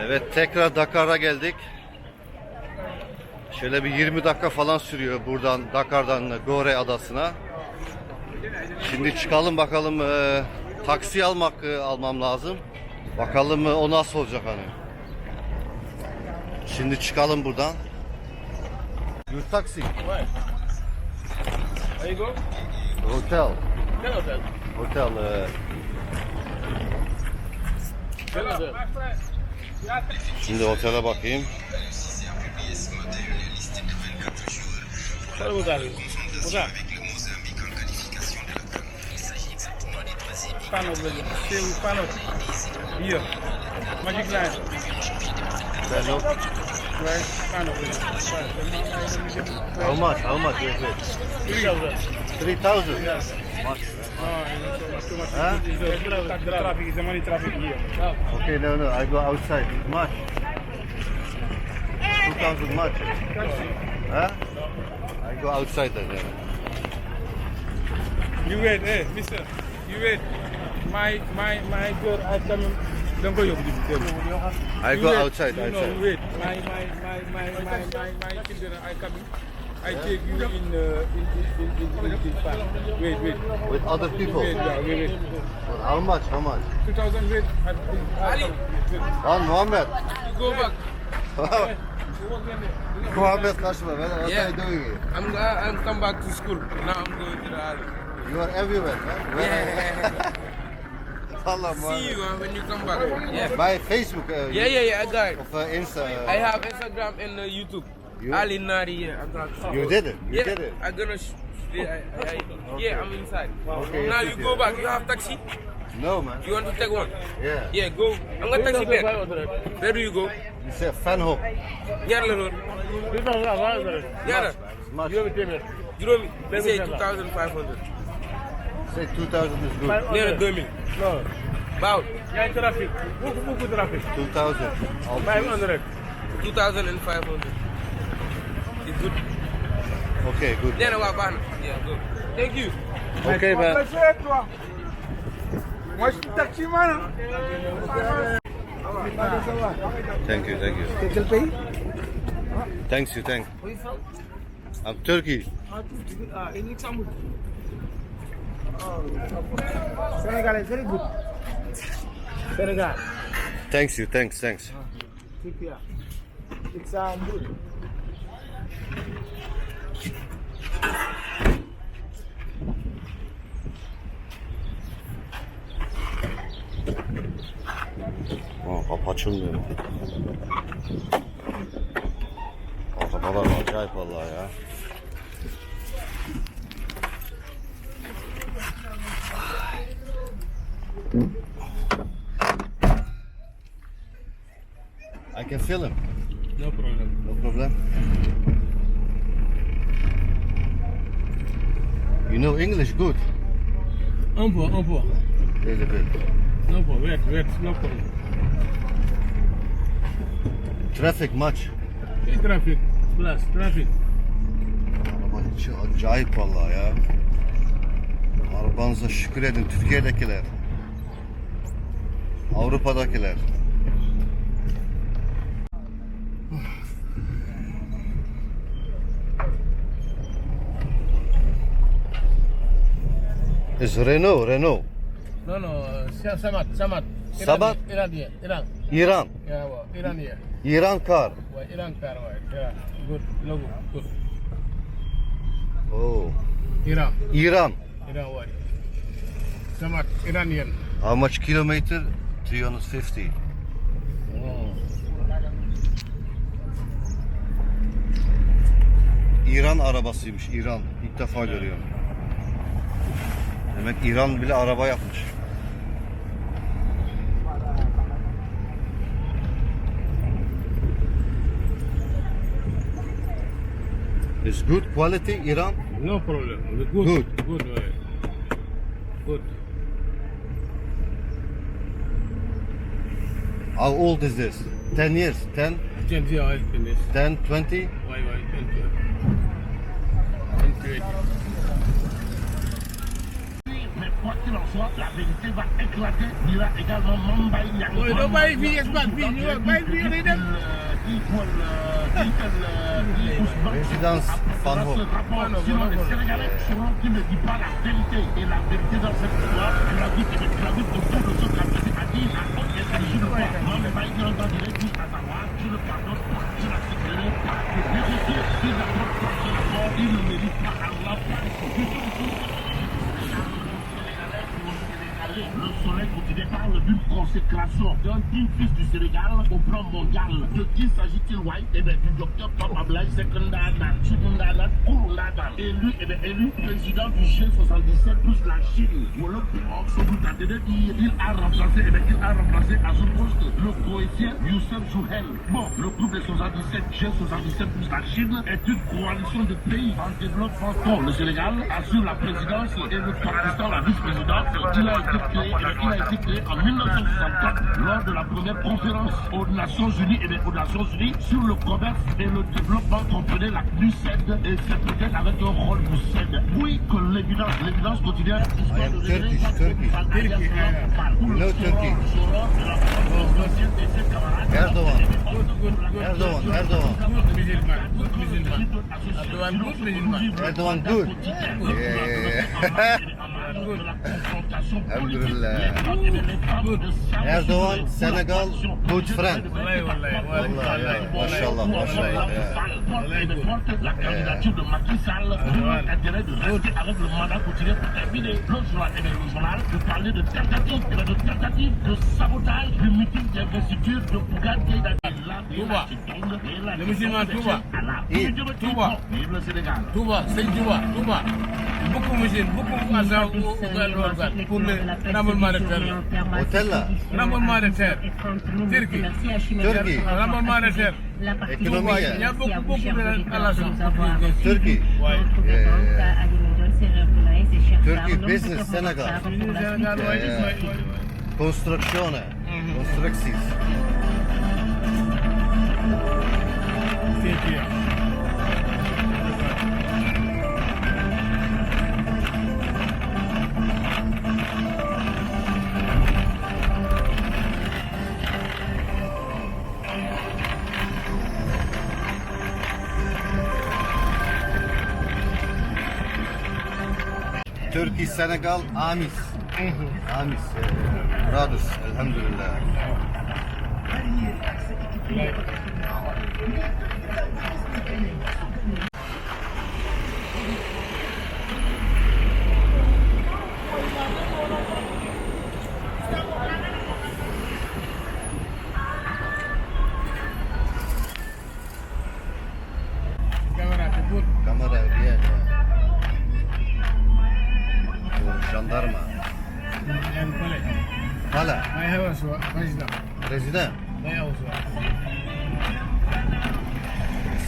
Evet tekrar Dakar'a geldik. Şöyle bir 20 dakika falan sürüyor buradan Dakar'dan Gore adasına. Şimdi çıkalım bakalım e, taksi almak e, almam lazım. Bakalım e, o nasıl olacak hani. Şimdi çıkalım buradan. Your taxi. Where you go? Hotel. Hotel. Hotel. e, Tell hotel. şimdi otele bakayım. Tell hotel. Hotel. Pano. Stay with Pano. Here. Magic line. Brother. How much? How much is it? Three thousand. 3000. Yes. Much. Oh, too much, too much. Huh? Traffic, the money traffic here. Okay, no, no, I go outside. Much. 2000 much. Huh? I go outside yeah. You wait, eh, mister. You wait. My, my, my girl, I come. Don't go, you I go outside, outside. My, my, my, my, my, my, my children are coming. I take you in, uh, in, in, in, in, in this park. Wait, wait. With other people. Wait, yeah, wait, wait. How much? How much? 2000, wait. Ali, Lan Muhammed. go back. Muhammed kaçma. Ben what Yeah. are you doing here? I'm I'm come back to school. Now I'm going to the army. You are everywhere. Huh? Where are you? Allah See you uh, when you come back. Yeah. My Facebook. Uh, Yeah, yeah, yeah. I got it. Of uh, Insta. uh, I have Instagram and uh, YouTube. You- Ali Nari, yeah. I got You did it. You yeah, did it. I'm gonna. Sh- yeah, I, I, yeah, I'm inside. Okay, now you you go back. You have taxi. No man. You want to take one? Yeah. Yeah, go. I'm gonna taxi back. Where do you go? You say fan Ho. Yeah, little. home. Yarla road. Yarla. Much. Juromi. They say 2,500. Say 2000 is good. Near the Gurmi. No. About Yeah, traffic. Book, book traffic. 2000. 500. 2,500. It's good. Okay, good. Then what ban? Yeah, go. Thank you. Okay man. Moi, je suis taxi man. Thank you, thank you. Thanks you, thank. Where you from? I'm Turkey. Ah, in Istanbul. Senegal is very good. Senegal. Thanks you, thanks, thanks. Turkey. Istanbul. Aa, kapı açılmıyor. Arabalar acayip vallahi ya. Him. No problem. No problem. You know English good. Un peu, un peu. Little bit. No problem. Wait, wait, no problem. Traffic much. Hey, traffic. Plus, traffic. Arabanın içi acayip vallahi ya. Arabanıza şükür edin Türkiye'dekiler. Avrupa'dakiler. Is Renault, Renault. No, no, Samat, Samat. Iran, yeah, Iran. İran. Yeah, well, Iran, yeah. İran car. Well, Iran car, well, yeah. Good, logo, good. Oh. Iran, İran. Iran, well. Samat, Iranian. How much kilometer? 350. İran arabasıymış İran. İlk defa görüyorum. Demek İran bile araba yapmış. It's good quality İran. No problem. Good. Good. Good. Good. How old is this? 10 years? 10? 10 years. 10, 20? Why, why, 20. 20. quoi qu'il en soit, la vérité va éclater. Il a également pas les qui ne dit pas la vérité. Et la vérité dans cette histoire, elle a dit que les autour de ce a dit. Non, mais pas ne pas, je Continue parle d'une consécration d'un fils du Sénégal au plan mondial. De qui s'agit-il, White Eh bien, du docteur Papa Blaise Sekundana, Chikundana, Kurundana, élu, eh bien, élu président du G77 plus la Chine. Voilà, dire, il a remplacé, eh bien, il a remplacé à ce poste le coefficient Youssef Jouhel. Bon, le groupe des 77, G77 plus la Chine est une coalition de pays en développement. Le Sénégal assure la présidence et le Pakistan la vice-présidence. Été eh bien, il a été créé en 1964 lors de la première conférence aux Nations Unies et aux Nations Unies sur le commerce et le développement comprenait la CNUSED et c'est peut-être avec un rôle du CED. Oui, que l'évidence, l'évidence quotidienne. Turkish, Turkish. No good. Good good good. Yeah. Good. Erdogan, Senegal. Wallahi, wallahi, wallahi. Wallah, ya. Maşallah, maşallah. ya. La candidature de Macky Sall a intérêt de rester avec le musulman Touba. Et Touba. Vive le Sénégal. Beaucoup musulmans, beaucoup d'argent au organe pour le rassemblement de terre. Hôtel là. Rassemblement de terre. Turquie. Turquie. Rassemblement de terre. Économie. Il y a beaucoup, beaucoup de relations. Ouais. Turkey business Senegal. Sénégal, ouais, ouais, Turkey, Senegal, Amis. Amis. eh, Brothers. Elhamdülillah. Jandarma. And Pale. Hala. My house was president. President. My house was.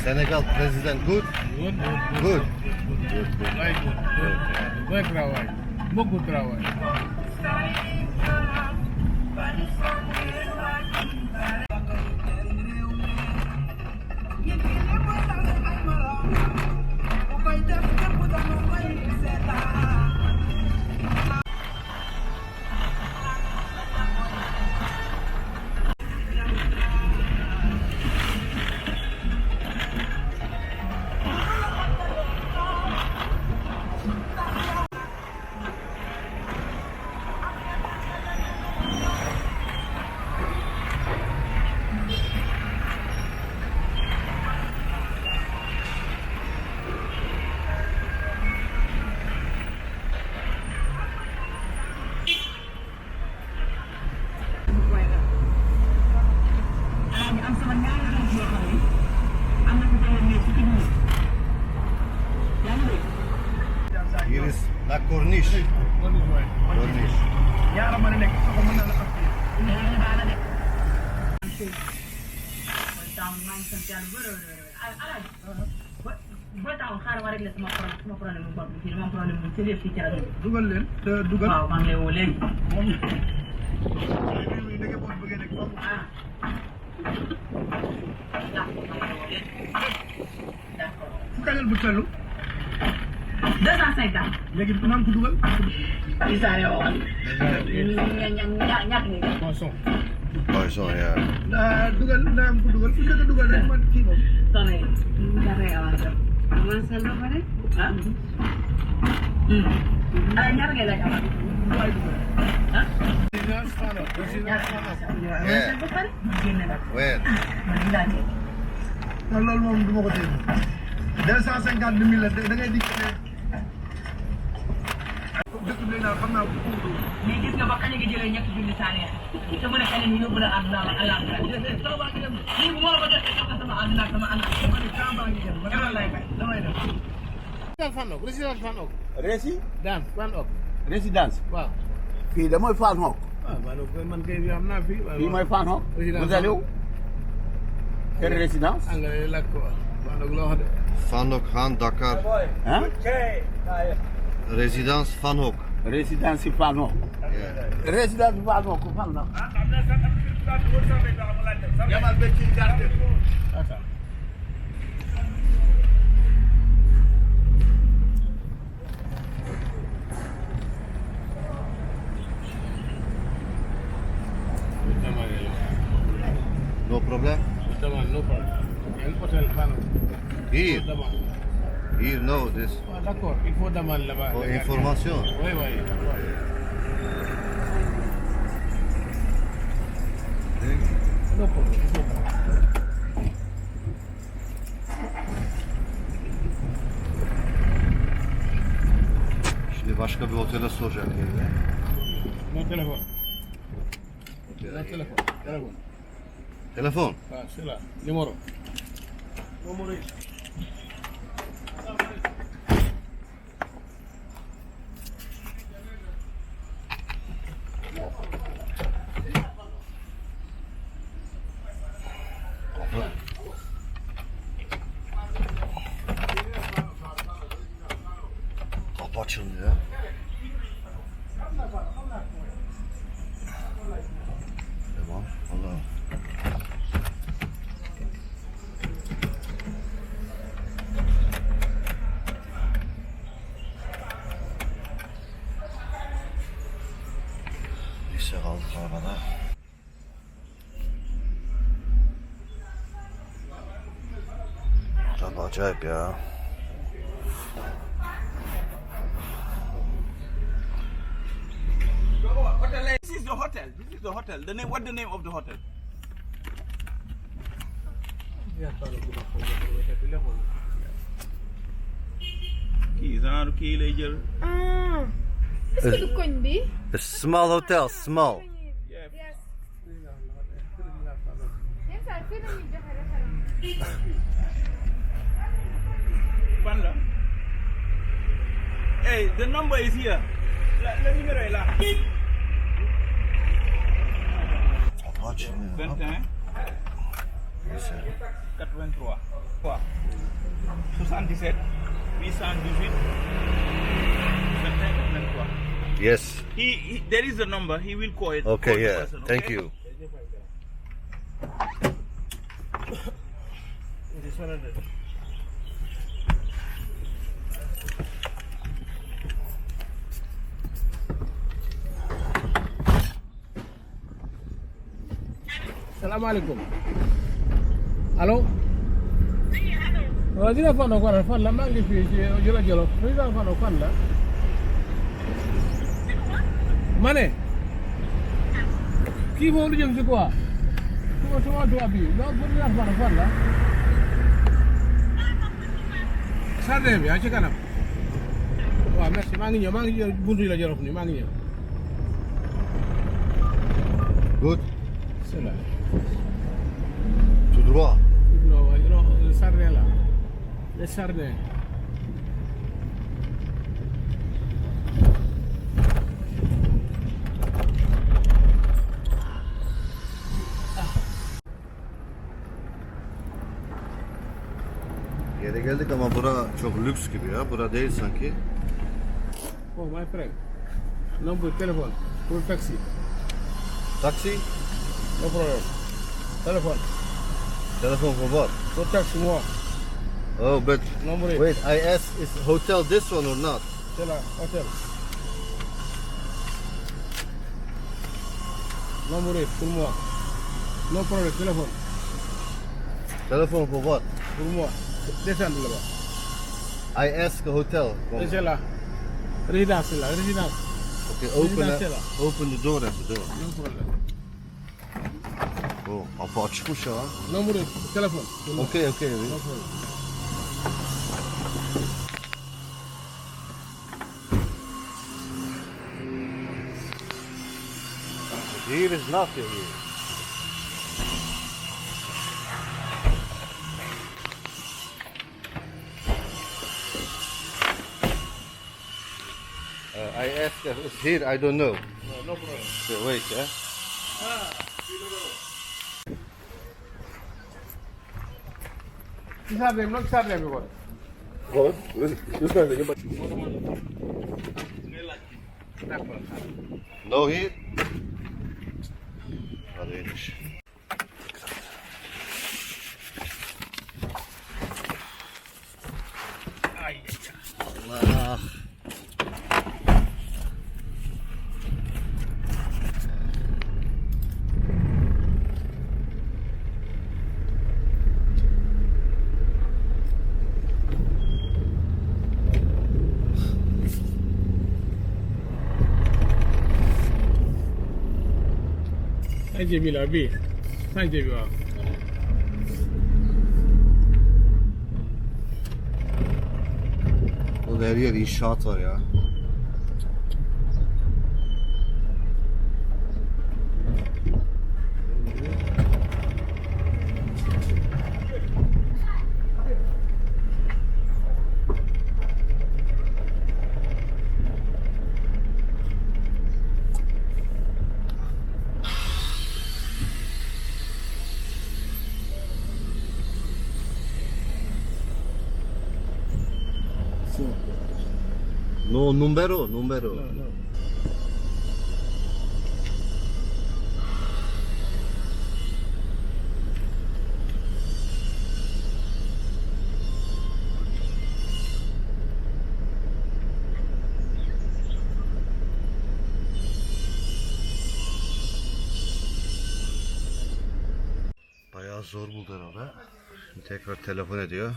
Senegal president good. Good, good, Good. good. Very good. Good. Buen trabajo. Beaucoup trabajo. am cëlee fii dugal dugal. Dugal. dugal dugal. Ah. Where? non loolu moom du ma ko déglu deux cent cinquante mille la nggak ngay dikk ne dëkk bi naa xam naa ko ko mais gis nga ba kañ nga jëlee ñetti junni saaneer te mu ne xale ni sama àdduna sama àllaaxira sama àllaaxira sama àllaaxira sama àllaaxira sama àllaaxira sama àllaaxira sama àllaaxira sama àllaaxira sama àllaaxira Resi? Dance, fan ok. Residence? waaw. fii de mooy Fan Hock. Ah, waaw waaw donc man kay xam naa fii. waaw fii mooy Fan Hock. Eh, résidence Mousaliou. quelle résidence. engrais. Fan Hock loo. Fan Hock Hann Dakar. ah. résidence Fan Hock. résidence si Fan Hock. résidence si Fan Hock fan la. Problem? Demande no problem. Un hôtel Fanok. Here. Here, no. This Ah, d'accord. Il faut demander là-bas. gars. information. Oui, oui. d'accord. No problem. faut demander. Şimdi başka bir otele soracak yani. Mon téléphone. Mon téléphone. Téléphone. σελφόν, ναι, σελφόν, μου μουρίζει. Acayip ya. This is the hotel. This is the hotel. The name. What the name of the hotel? kii genre kii lay jël. Est-ce que du A small hotel, small. yes la. hey the number is here. la le numéro est là. Kapı açılmıyor. lan. 21 83. 77 818 21 83. Yes. He, he there is a number. He will call it. Okay, call yeah. person, Thank you. This one Assalamualaikum. Halo. Oh, Halo. Wajib apa nukar? kuar? Fadlan mak di sini. Jelas jelas. Wajib apa nak lah? Mana? Kimo lu jam siapa? Kimo semua dua bi. Nak kuar lah apa nukar. kuar lah? Sade bi. Aje kanam. Wah, mesti mangi ni, mangi ni bunuh lagi jelas ni, mangi ni. Good. Selamat. Là. Tout droit. Non, non, le sardin là. Le sardin. Yere geldik ama bura çok lüks gibi ya. Bura değil sanki. Oh, my friend. Number téléphone pour taxi. Taksi? No problem. Telephone. Telephone for what? Hotel Sumo. Oh, but Number wait, I asked, is hotel this one or not? Hotel. hotel. Number eight, Sumo. No problem, telephone. Telephone for what? Sumo. This one, Lava. I ask a hotel. Rizala. Rizala. Rizala. Okay, open, open the door at the door. No problem. Bom, mas pode puxar. Não, Murilo, telefone. telefone. Ok, ok. Telefone. Here is nothing here. Uh, I asked if it's here, I don't know. No, no problem. So wait. Eh? Ah, we don't know. Hisar demiyorum, hisar demiyorum. Oğlum, lütfen dedim. No hit. Hadi iniş. Sence bir bir abi. Oğlum her yer inşaat var ya. No numero, numero. Bayağı zor buldu. Şimdi tekrar telefon ediyor.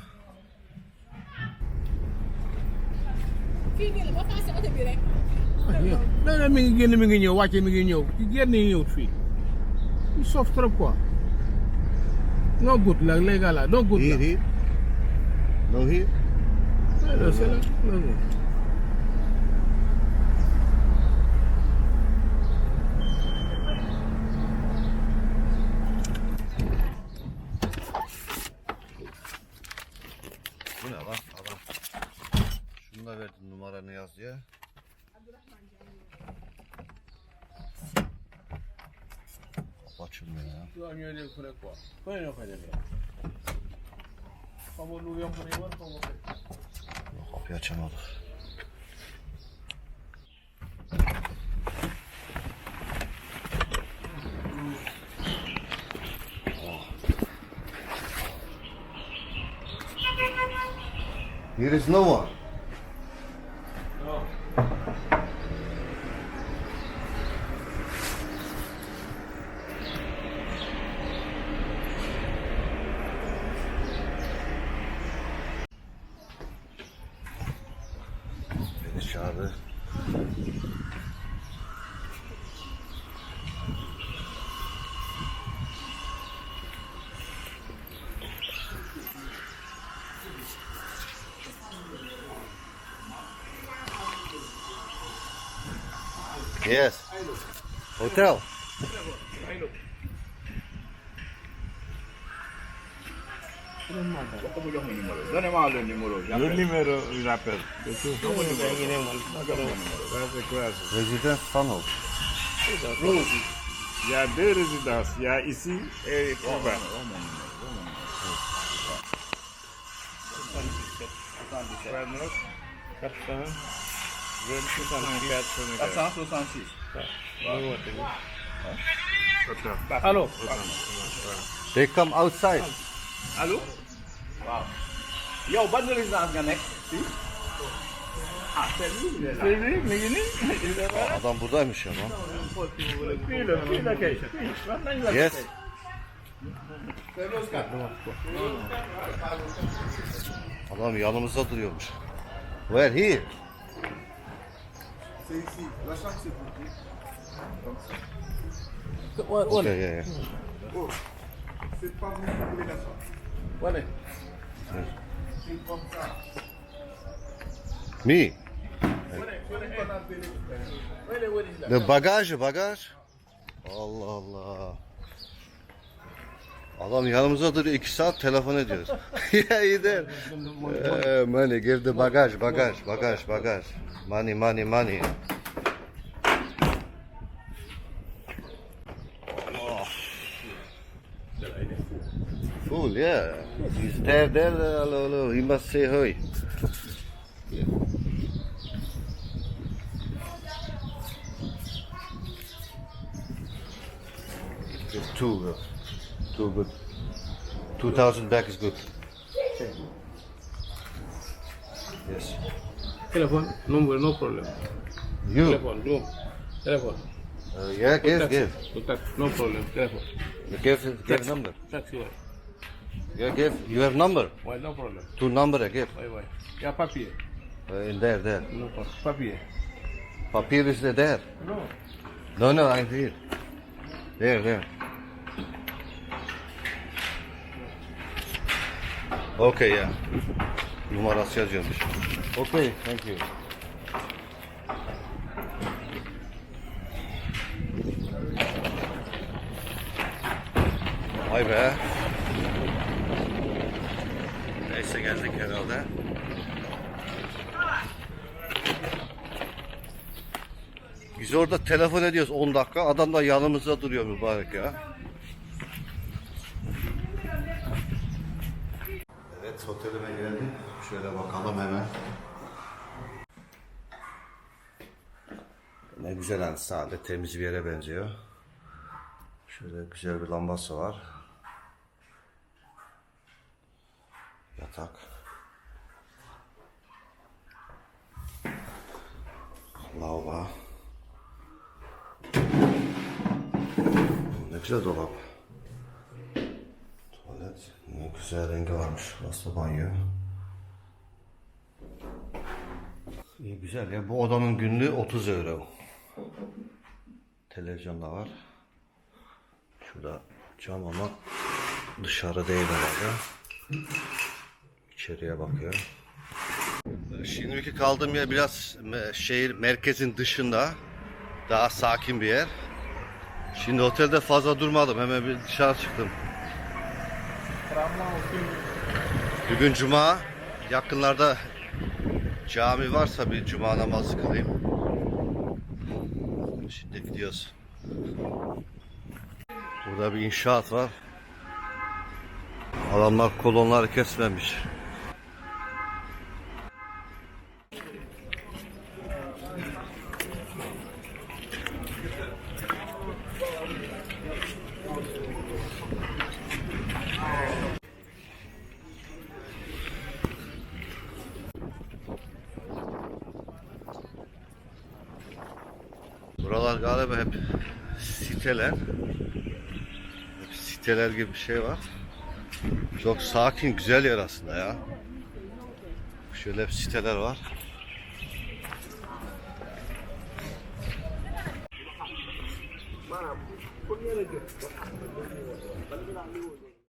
Non non mi ngi génn mi ngi ñëw wàcce mi ngi ñëw ci génn yi ñëw fii il sof trop quoi no good la légal la no good la here. No here. c'est là no good numaranı yaz diye. Kapı açılmıyor ya. yoo ñooy dem fu ne quoi fu ne ñoo koy defee xamoo lu yomb ne war xamoo ko Yok, Kapıyı açamadık. Here is no one. abi. Yes. Hotel. Doon yung mga lundi muro. Lundi muro wrapper. Rezidans Fanov. Ya. Ya ici They come outside. Hello. Wow. Yow ban résidence nga nekk? Fii? Ah, c'est. C'est ngi nii. Aa, Adam buradaymış ya lan. Fii la, fii la kay. Fii, wax nañ la Yes. kay. Adam yanımızda duruyormuş. Where here? What, what, Okay, yeah, yeah. what? Me. Where, what is that? The bagaj, bagaj. Allah Allah. Adam yanımızda duruyor. iki saat telefon ediyoruz. yeah, he there. Uh, money, give the bagaj, bagaj, bagaj, bagaj. Money, money, money. Full, yeah. He's there, there. Hello, hello. He must say hi. It's too good. Too good. 2000 back is good. Yes. Telephone number, no problem. You? Telephone, no. Telephone. Uh, yeah, give, give. No problem. Telephone. Give, give number. Taxi, Yeah, give. You have number. Why, no problem. Two number I give. Why, why? Yeah, papier. Uh, in there, there. No. Papier. Papier is there. No. No, no, I'm here. There, there. Okay, yeah. Numarası yazıyormuş. Okay, thank you. Vay be. Neyse geldik herhalde. Biz orada telefon ediyoruz 10 dakika. Adam da yanımızda duruyor mübarek ya. Evet otelime geldik. Şöyle bakalım hemen. Ne güzel hani sade temiz bir yere benziyor. Şöyle güzel bir lambası var. Yatak. Lavabo. Ne güzel dolap. Tuvalet. Ne güzel rengi varmış. Burası banyo. İyi güzel ya. Bu odanın günlüğü 30 euro. Televizyon da var. Şurada cam ama dışarı değil herhalde. İçeriye bakıyor. Şimdiki kaldığım yer biraz şehir merkezin dışında. Daha sakin bir yer. Şimdi otelde fazla durmadım. Hemen bir dışarı çıktım. Bugün cuma. Yakınlarda cami varsa bir cuma namazı kılayım. Şimdi gidiyoruz. Burada bir inşaat var. Adamlar kolonları kesmemiş. Siteler gibi bir şey var. Çok sakin, güzel yer aslında ya. Şöyle hep siteler var.